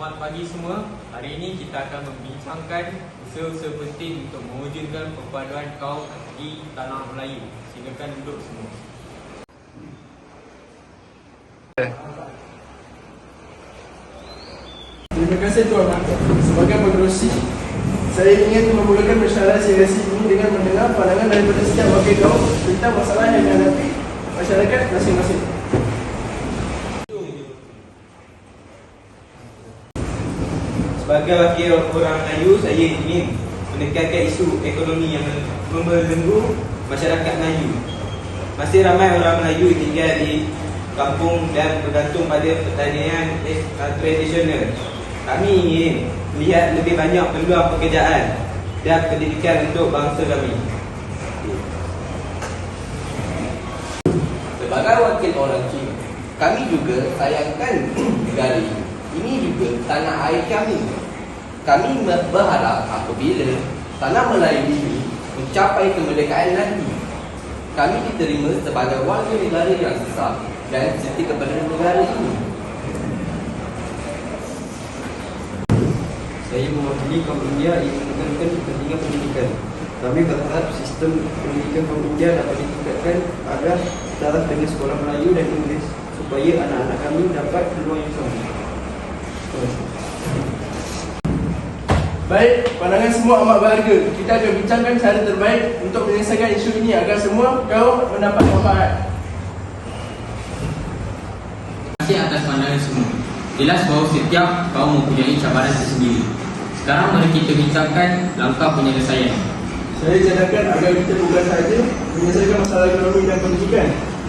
Selamat pagi semua. Hari ini kita akan membincangkan usaha-usaha penting untuk mewujudkan perpaduan kaum di tanah Melayu. Silakan duduk semua. Terima kasih Tuan Marco. Sebagai penerusi, saya ingin memulakan mesyuarat sesi ini dengan mendengar pandangan daripada setiap wakil kaum tentang masalah yang dihadapi masyarakat masing-masing. Sebagai wakil orang Melayu, saya ingin menekankan isu ekonomi yang membelenggu masyarakat Melayu. Masih ramai orang Melayu tinggal di kampung dan bergantung pada pertanian eh, tradisional. Kami ingin melihat lebih banyak peluang pekerjaan dan pendidikan untuk bangsa kami. Sebagai wakil orang Cina, kami juga sayangkan negara ini. Ini juga tanah air kami. Kami berharap apabila tanah Melayu ini mencapai kemerdekaan nanti, kami diterima sebagai warga negara yang sah dan setia kepada negara ini. Saya mewakili kaum India yang menekankan kepentingan pendidikan. Kami berharap sistem pendidikan kaum India dapat ditingkatkan agar setara dengan sekolah Melayu dan Inggeris supaya anak-anak kami dapat peluang yang sama. Terima kasih. Baik, pandangan semua amat berharga. Kita akan bincangkan cara terbaik untuk menyelesaikan isu ini agar semua kaum mendapat manfaat. Terima kasih atas pandangan semua. Jelas bahawa setiap kaum mempunyai cabaran tersendiri. Sekarang mari kita bincangkan langkah penyelesaian. Saya cadangkan agar kita bukan sahaja menyelesaikan masalah ekonomi dan pendidikan,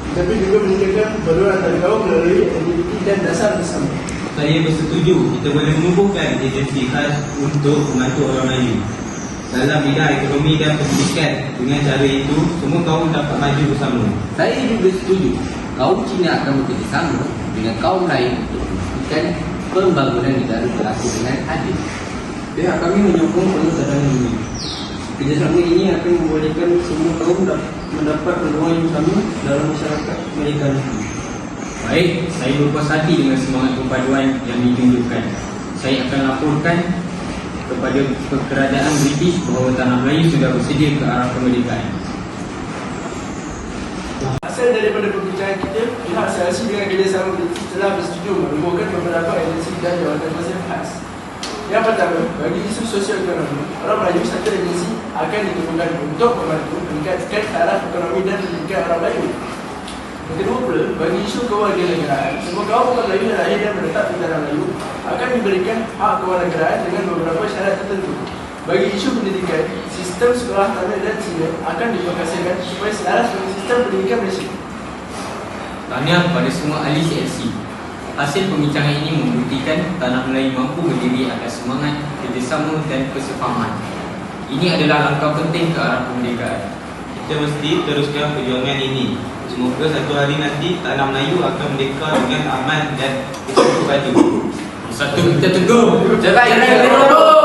tetapi juga meningkatkan perpaduan antara kaum melalui aktiviti dan dasar bersama. Saya bersetuju kita boleh menubuhkan agensi khas untuk membantu orang Melayu dalam bidang ekonomi dan pendidikan. Dengan cara itu, semua kaum dapat maju bersama. Saya juga setuju kaum Cina akan bekerjasama dengan kaum lain untuk memastikan pembangunan negara berlaku dengan adil. Pihak kami menyokong penuh cadangan ini. Kerjasama ini akan membolehkan semua kaum dap- mendapat peluang yang sama dalam masyarakat mereka nanti. Baik, saya berpuas hati dengan semangat perpaduan yang ditunjukkan. Saya akan laporkan kepada kerajaan British bahawa tanah Melayu sudah bersedia ke arah kemerdekaan. Hasil daripada perbincangan kita, pihak siasi dengan kerjasama British telah bersetuju menubuhkan beberapa agensi dan jawatan kuasa khas. Yang pertama, bagi isu sosial ekonomi, orang Melayu satu agensi akan ditubuhkan untuk membantu meningkatkan taraf ekonomi dan pendidikan orang Melayu. Yang kedua pula, bagi isu kewarganegaraan, semua kaum Melayu yang lahir dan menetap di tanah Melayu akan diberikan hak kewarganegaraan dengan beberapa syarat tertentu. Bagi isu pendidikan, sistem sekolah tanah dan Cina akan diperkasakan supaya selaras dengan sistem pendidikan Malaysia. Tahniah kepada semua ahli CLC. Hasil pembincangan ini membuktikan tanah Melayu mampu berdiri atas semangat, kerjasama dan kesefahaman. Ini adalah langkah penting ke arah kemerdekaan. Kita mesti teruskan perjuangan ini. Semoga satu hari nanti tanah Melayu akan merdeka dengan aman dan bersatu padu. Satu kita teguh. Jangan, jangan, jangan.